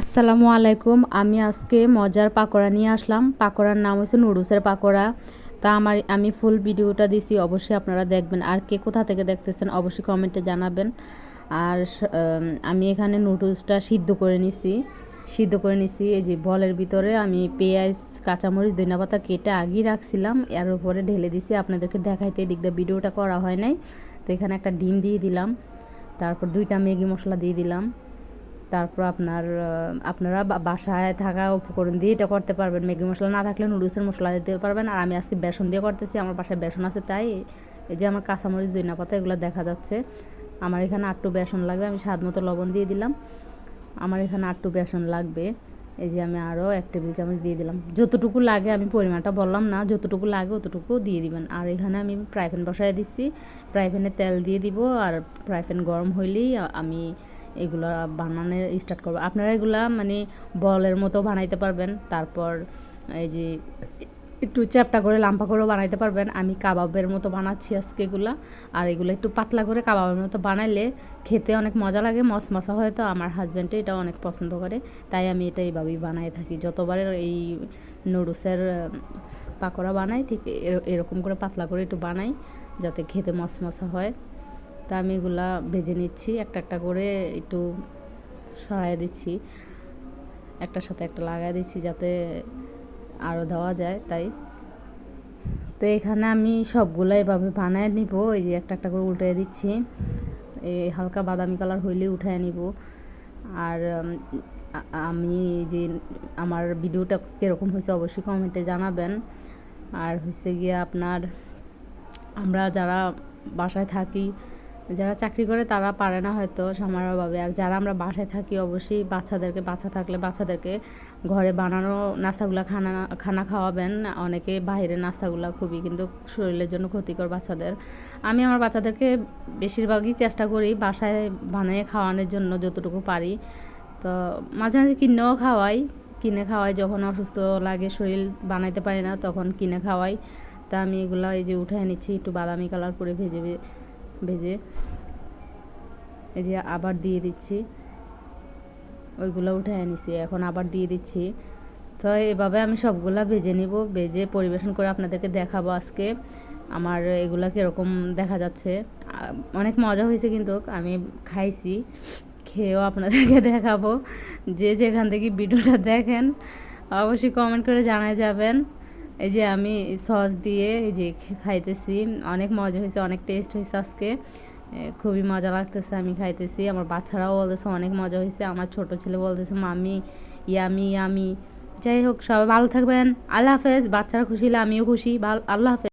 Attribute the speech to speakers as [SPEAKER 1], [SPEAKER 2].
[SPEAKER 1] আসসালামু আলাইকুম। আমি আজকে মজার পাকোড়া নিয়ে আসলাম। পাকোড়ার নাম হচ্ছে নুডলসের পাকোড়া। তা আমার, আমি ফুল ভিডিওটা দিছি, অবশ্যই আপনারা দেখবেন। আর কে কোথা থেকে দেখতেছেন, অবশ্যই কমেন্টে জানাবেন। আর আমি এখানে নুডলসটা সিদ্ধ করে নিছি। সিদ্ধ করে নিছি, এই যে বলের ভিতরে আমি পেঁয়াজ, কাঁচামরিচ ধনিয়া পাতা কেটে আগেই রাখছিলাম। এর উপরে ঢেলে দিছি। আপনাদেরকে দেখাইতে এদিক দিয়ে ভিডিওটা করা হয় নাই। তো এখানে একটা ডিম দিয়ে দিলাম। তারপর দুইটা ম্যাগি মশলা দিয়ে দিলাম। তারপর আপনার আপনারা বাসায় থাকা উপকরণ দিয়ে এটা করতে পারবেন। ম্যাগি মশলা না থাকলে নুডলসের মশলা দিতে পারবেন। আর আমি আজকে বেসন দিয়ে করতেছি, আমার বাসায় বেসন আছে তাই। এই যে আমার কাঁচামরিচ, ধনিয়া পাতা এগুলো দেখা যাচ্ছে। আমার এখানে আটটু বেসন লাগবে, আমি স্বাদ মতো লবণ দিয়ে দিলাম। আমার এখানে আটটু বেসন লাগবে। এই যে আমি আরও এক টেবিল চামচ দিয়ে দিলাম। যতটুকু লাগে আমি পরিমাণটা বললাম না, যতটুকু লাগে অতটুকু দিয়ে দিবেন। আর এখানে আমি ফ্রাই প্যান বসাই দিচ্ছি। ফ্রাই প্যানে তেল দিয়ে দিব। আর ফ্রাই প্যান গরম হইলেই আমি এগুলো বানানো স্টার্ট করব। আপনারা এগুলা মানে বলের মতো বানাইতে পারবেন। তারপর এই যে একটু চ্যাপটা করে, লাম্পা করেও বানাইতে পারবেন। আমি কাবাবের মতো বানাচ্ছি আজকে এগুলা। আর এগুলো একটু পাতলা করে কাবাবের মতো বানাইলে খেতে অনেক মজা লাগে মশমশা হয় তো। আমার হাজব্যান্ডে এটা অনেক পছন্দ করে। তাই আমি এটা এইভাবেই বানাই থাকি। যতবার এই নুডলসের পাকোড়া বানাই, ঠিক এর- এরকম করে পাতলা করে একটু বানাই, যাতে খেতে মশমশা হয়। তা আমি এগুলা ভেজে নিচ্ছি, একটা একটা করে একটু সরাই দিচ্ছি। একটার সাথে একটা লাগাই দিচ্ছি যাতে আরও দেওয়া যায়, তাই। তো এখানে আমি সবগুলো এভাবে বানায় নিব, এই যে একটা একটা করে উল্টে দিচ্ছি। এই হালকা বাদামি কালার হইলে উঠায় নিব। আর আমি যে আমার ভিডিওটা কীরকম হয়েছে অবশ্যই কমেন্টে জানাবেন। আর হচ্ছে গিয়ে আপনার, আমরা যারা বাসায় থাকি যারা চাকরি করে তারা পারে না হয়তো সামারভাবে আর যারা আমরা বাসায় থাকি, অবশ্যই বাচ্চাদেরকে, বাচ্চা থাকলে বাচ্চাদেরকে ঘরে বানানো নাস্তাগুলো খানা খানা খাওয়াবেন। অনেকে বাইরের নাস্তাগুলো খুবই, কিন্তু শরীরের জন্য ক্ষতিকর বাচ্চাদের। আমি আমার বাচ্চাদেরকে বেশিরভাগই চেষ্টা করি বাসায় বানিয়ে খাওয়ানোর জন্য যতটুকু পারি। তো মাঝে মাঝে কিনেও খাওয়াই। কিনে খাওয়াই, যখন অসুস্থ লাগে, শরীর বানাইতে পারি না, তখন কিনে খাওয়াই। তা আমি এগুলো এই যে উঠে নিচ্ছি, একটু বাদামি কালার করে ভেজে ভেজে এই যে আবার দিয়ে দিচ্ছি, ওইগুলো উঠে নিছি, এখন আবার দিয়ে দিচ্ছি। তো এভাবে আমি সবগুলা ভেজে নিব, ভেজে পরিবেশন করে আপনাদেরকে দেখাবো আজকে আমার এগুলা কীরকম দেখা যাচ্ছে। অনেক মজা হয়েছে কিন্তু, আমি খাইছি, খেয়েও আপনাদেরকে দেখাবো। যে যেখান থেকে ভিডিওটা দেখেন, অবশ্যই কমেন্ট করে জানাই যাবেন। এই যে আমি সস দিয়ে এই যে খাইতেছি। অনেক মজা হয়েছে, অনেক টেস্ট হয়েছে আজকে। খুবই মজা লাগতেছে, আমি খাইতেছি। আমার বাচ্চারাও বলতেছে অনেক মজা হয়েছে, আমার ছোট ছেলে বলতেছে মামি ইয়ামি ইয়ামি। যাই হোক, সবাই ভালো থাকবেন। আল্লাহ হাফেজ, বাচ্চারা খুশি হলে আমিও খুশি। ভালো, আল্লাহ হাফেজ।